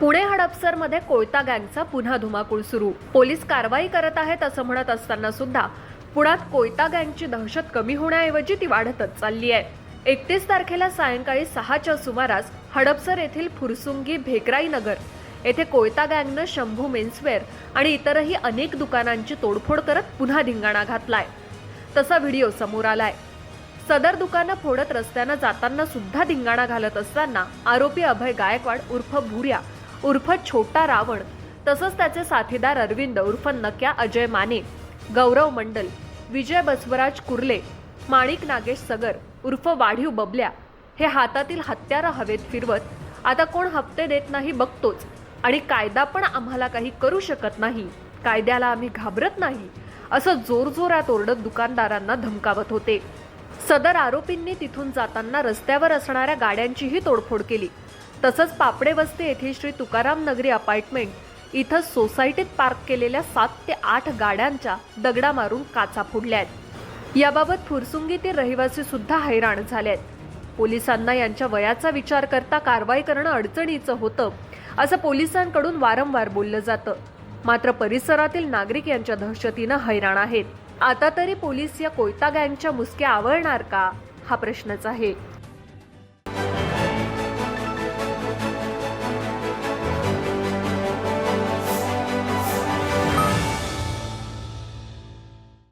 पुणे हडपसरमध्ये कोयता गँगचा पुन्हा धुमाकूळ सुरू. पोलीस कारवाई करत आहेत असं म्हणत असताना सुद्धा पुण्यात कोयता गँगची दहशत कमी होण्याऐवजी ती वाढतच चालली आहे. एकतीस तारखेला सायंकाळी सहाच्या सुमारास हडपसर येथील फुरसुंगी भेकराई नगर येथे कोयता गँगनं शंभू मेन्सवेअर आणि इतरही अनेक दुकानांची तोडफोड करत पुन्हा धिंगाणा घातलाय. तसा व्हिडिओ समोर आलाय. सदर दुकानं फोडत रस्त्यानं जाताना सुद्धा धिंगाणा घालत असताना आरोपी अभय गायकवाड उर्फ भुर्या उर्फ छोटा रावण तसंच त्याचे साथीदार अरविंद उर्फ नक्या अजय माने गौरव मंडल विजय बसवराज कुर्ले माणिक नागेश सगर उर्फ वाढीव बबल्या हे हातातील हत्यारं हवेत फिरवत आता कोण हप्ते देत नाही बघतोच आणि कायदा पण आम्हाला काही करू शकत नाही. कायद्याला आम्ही घाबरत नाही असं जोरजोरात ओरडत दुकानदारांना धमकावत होते. सदर आरोपींनी तिथून जाताना रस्त्यावर असणाऱ्या गाड्यांचीही तोडफोड केली. तसंच पापडे वस्ती येथे श्री तुकाराम नगरी अपार्टमेंट इथं सोसायटीत पार्क केलेल्या सात ते आठ गाड्यांच्या दगडा मारून काचा फोडल्या आहेत. याबाबत फुरसुंगीतील रहिवासी सुद्धा हैराण झाले आहेत पोलिसांना यांच्या वयाचा विचार करता कारवाई करणं अडचणीचं होतं असं पोलिसांकडून वारंवार बोललं जातं. मात्र परिसरातील नागरिक यांच्या दहशतीनं हैराण आहेत. आता तरी पोलीस या कोयता गँगच्या मुसक्या आवळणार का? हा प्रश्नच आहे.